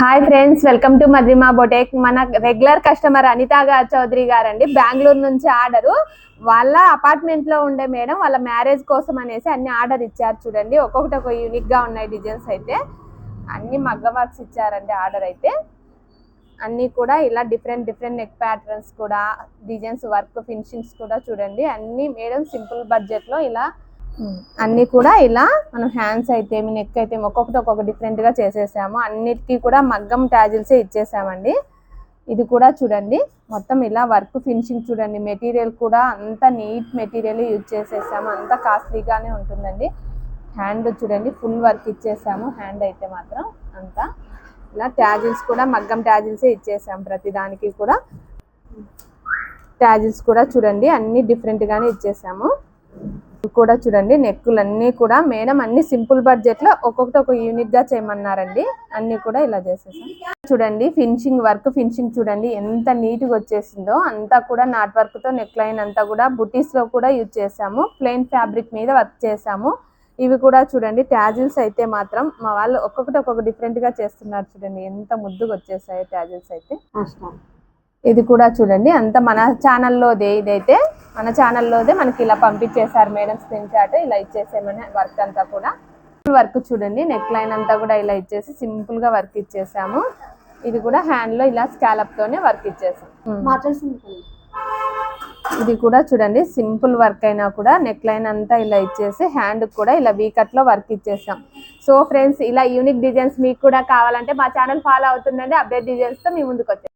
Hi friends welcome to Madrima boutique. మన regular customer Anita గారు చౌదరి గారండి. బెంగళూరు నుంచి ఆర్డరు. వాళ్ళ అపార్ట్మెంట్లో ఉండే మేడం వాళ్ళ మ్యారేజ్ కోసం అనేసి అన్ని ఆర్డర్ ఇచ్చారు చూడండి. ఒక్కొక్కటి ఒక యూనిక్గా ఉన్నాయి డిజైన్స్ అయితే. అన్ని మగ్గ వర్క్స్ ఇచ్చారండి ఆర్డర్ అయితే. అన్ని కూడా ఇలా డిఫరెంట్ డిఫరెంట్ నెక్ ప్యాటర్న్స్ కూడా డిజైన్స్ వర్క్ ఫినిషింగ్స్ కూడా చూడండి. అన్ని మేడం సింపుల్ బడ్జెట్లో ఇలా అన్ని కూడా ఇలా మనం హ్యాండ్స్ అయితే మీ నెక్ అయితే ఒక్కొక్కటి ఒక్కొక్క డిఫరెంట్గా చేసేసాము. అన్నిటికీ కూడా మగ్గం ట్యాజిల్సే ఇచ్చేసామండి. ఇది కూడా చూడండి. మొత్తం ఇలా వర్క్ ఫినిషింగ్ చూడండి. మెటీరియల్ కూడా అంత నీట్ మెటీరియల్ యూజ్ చేసేసాము. అంత కాస్ట్లీగానే ఉంటుందండి. హ్యాండ్ చూడండి ఫుల్ వర్క్ ఇచ్చేసాము. హ్యాండ్ అయితే మాత్రం అంతా. ఇలా ట్యాజిల్స్ కూడా మగ్గం ట్యాజిల్సే ఇచ్చేసాము ప్రతి దానికి కూడా. ట్యాజిల్స్ కూడా చూడండి అన్ని డిఫరెంట్గానే ఇచ్చేసాము. కూడా చూడండి నెక్కులు అన్ని కూడా. మేడం అన్ని సింపుల్ బడ్జెట్లో ఒక్కొక్కటి ఒక యూనిక్గా చేయమన్నారండి. అన్ని కూడా ఇలా చేసేసాం. చూడండి ఫినిషింగ్ వర్క్ ఫినిషింగ్ చూడండి ఎంత నీట్గా వచ్చేసిందో. అంతా కూడా నాట్ వర్క్తో నెక్ లైన్ అంతా కూడా బుటీస్లో కూడా యూజ్ చేసాము. ప్లెయిన్ ఫ్యాబ్రిక్ మీద వర్క్ చేసాము. ఇవి కూడా చూడండి ట్యాజిల్స్ అయితే మాత్రం మా వాళ్ళు ఒక్కొక్కటి ఒక్కొక్క డిఫరెంట్గా చేస్తున్నారు చూడండి. ఎంత ముద్దుగా వచ్చేసాయి ట్యాజిల్స్ అయితే. ఇది కూడా చూడండి అంత మన ఛానల్లోదే ఇదైతే మన ఛానల్లోదే మనకి ఇలా పంపించేశారు మేడం స్క్రీన్ షాట్ ఇలా ఇచ్చేసేమని వర్క్ అంతా కూడా. వర్క్ చూడండి నెక్ లైన్ అంతా కూడా ఇలా ఇచ్చేసి సింపుల్గా వర్క్ ఇచ్చేసాము. ఇది కూడా హ్యాండ్లో ఇలా స్కాలప్ తోనే వర్క్ ఇచ్చేసాం. ఇది కూడా చూడండి సింపుల్ వర్క్ అయినా కూడా నెక్ లైన్ అంతా ఇలా ఇచ్చేసి హ్యాండ్ కూడా ఇలా వీకట్లో వర్క్ ఇచ్చేసాం. సో ఫ్రెండ్స్ ఇలా యూనిక్ డిజైన్స్ మీకు కూడా కావాలంటే మా ఛానల్ ఫాలో అవుతుండండి అప్డేట్ డిజైన్స్తో మీ ముందుకు వచ్చాం